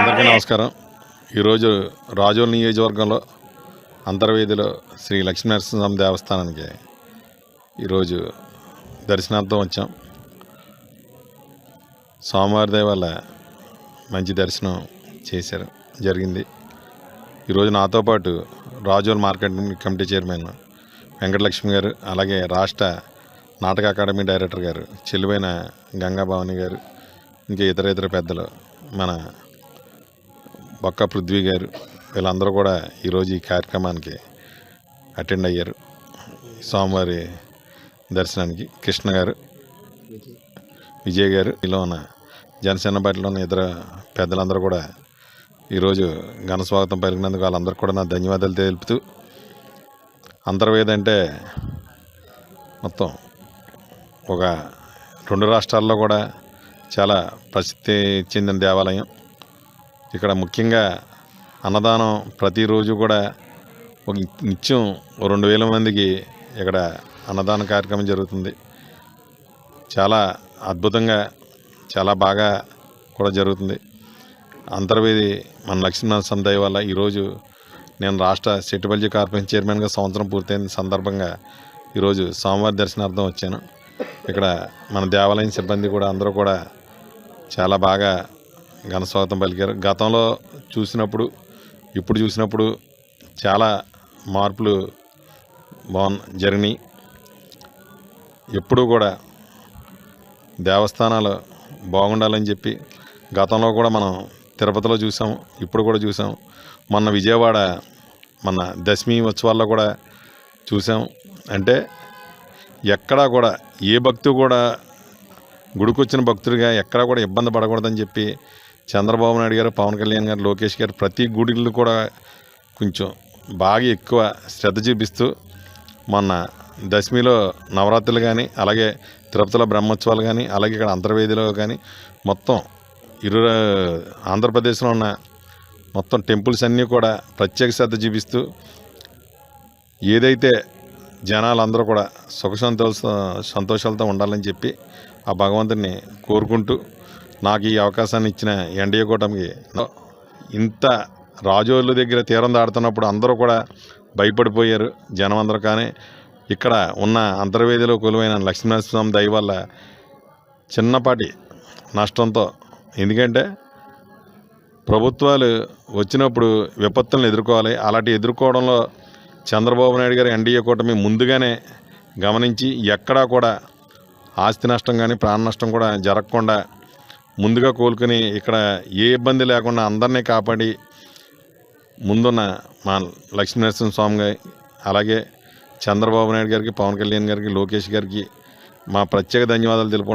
అందరికీ నమస్కారం. ఈరోజు రాజోల్ నియోజకవర్గంలో అంతర్వేదిలో శ్రీ లక్ష్మీనరసింహస్వామి దేవస్థానానికి ఈరోజు దర్శనార్థం వచ్చాం. సోమవారి దేవాల మంచి దర్శనం చేశారు. జరిగింది. ఈరోజు నాతో పాటు Razole market committee chairman Venkatalakshmi గారు అలాగే రాష్ట్ర నాటక అకాడమీ డైరెక్టర్ గారు చెలువైన గంగాభవాని గారు ఇంకా ఇతర ఇతర పెద్దలు మన బొక్క పృథ్వీ గారు వీళ్ళందరూ కూడా ఈరోజు ఈ కార్యక్రమానికి అటెండ్ అయ్యారు. సోమవారి దర్శనానికి కృష్ణ గారు విజయ్ గారు ఇలా ఉన్న జనసేన పార్టీలో ఉన్న ఇతర పెద్దలందరూ కూడా ఈరోజు ఘన స్వాగతం పలికినందుకు వాళ్ళందరికీ కూడా నా ధన్యవాదాలు తెలుపుతూ అంతర్వేది అంటే మొత్తం ఒక రెండు రాష్ట్రాల్లో కూడా చాలా ప్రసిద్ధి చెందిన దేవాలయం. ఇక్కడ ముఖ్యంగా అన్నదానం ప్రతిరోజు కూడా ఒక నిత్యం రెండు వేల మందికి ఇక్కడ అన్నదాన కార్యక్రమం జరుగుతుంది. చాలా అద్భుతంగా చాలా బాగా కూడా జరుగుతుంది. అంతర్వేది మన లక్ష్మీనరసింహ దయ వల్ల ఈరోజు నేను రాష్ట్ర సెటిబల్జీ కార్పొరేషన్ చైర్మన్గా సంవత్సరం పూర్తయిన సందర్భంగా ఈరోజు సోమవారి దర్శనార్థం వచ్చాను. ఇక్కడ మన దేవాలయం సిబ్బంది కూడా అందరూ కూడా చాలా బాగా ఘనస్వాగతం పలికారు. గతంలో చూసినప్పుడు ఇప్పుడు చూసినప్పుడు చాలా మార్పులు బాగు జరిగినాయి. ఎప్పుడూ కూడా దేవస్థానాలు బాగుండాలని చెప్పి గతంలో కూడా మనం తిరుపతిలో చూసాం ఇప్పుడు కూడా చూసాం. మొన్న విజయవాడ మన దశమి ఉత్సవాల్లో కూడా చూసాం. అంటే ఎక్కడా కూడా ఏ భక్తు కూడా గుడికొచ్చిన భక్తుడిగా ఎక్కడా కూడా ఇబ్బంది పడకూడదని చెప్పి చంద్రబాబు నాయుడు గారు పవన్ కళ్యాణ్ గారు లోకేష్ గారు ప్రతి గుడిలు కూడా కొంచెం బాగా ఎక్కువ శ్రద్ధ చూపిస్తూ మొన్న దశమిలో నవరాత్రులు కానీ అలాగే తిరుపతిలో బ్రహ్మోత్సవాలు కానీ అలాగే ఇక్కడ అంతర్వేదిలో కానీ మొత్తం ఇరు ఆంధ్రప్రదేశ్లో ఉన్న మొత్తం టెంపుల్స్ అన్నీ కూడా ప్రత్యేక శ్రద్ధ చూపిస్తూ ఏదైతే జనాలందరూ కూడా సుఖ సంతోష సంతోషాలతో ఉండాలని చెప్పి ఆ భగవంతుని కోరుకుంటూ నాకు ఈ అవకాశాన్ని ఇచ్చిన ఎన్డీఏ కూటమికి ఇంత రాజోళ్ళ దగ్గర తీరం దాడుతున్నప్పుడు అందరూ కూడా భయపడిపోయారు జనం అందరూ కానీ. ఇక్కడ ఉన్న అంతర్వేదిలో కొలువైన లక్ష్మీనరసింహస్వామి దయ వల్ల చిన్నపాటి నష్టంతో ఎందుకంటే ప్రభుత్వాలు వచ్చినప్పుడు విపత్తులను ఎదుర్కోవాలి. అలాంటి ఎదుర్కోవడంలో చంద్రబాబు నాయుడు గారు ఎన్డీఏ కూటమి ముందుగానే గమనించి ఎక్కడా కూడా ఆస్తి నష్టం కానీ ప్రాణ నష్టం కూడా జరగకుండా ముందుగా కోలుకొని ఇక్కడ ఏ ఇబ్బంది లేకుండా అందరినీ కాపాడి ముందున్న మా లక్ష్మీనరసింహ స్వామి గారి అలాగే చంద్రబాబు నాయుడు గారికి పవన్ కళ్యాణ్ గారికి లోకేష్ గారికి మా ప్రత్యేక ధన్యవాదాలు తెలుపుకున్నాయి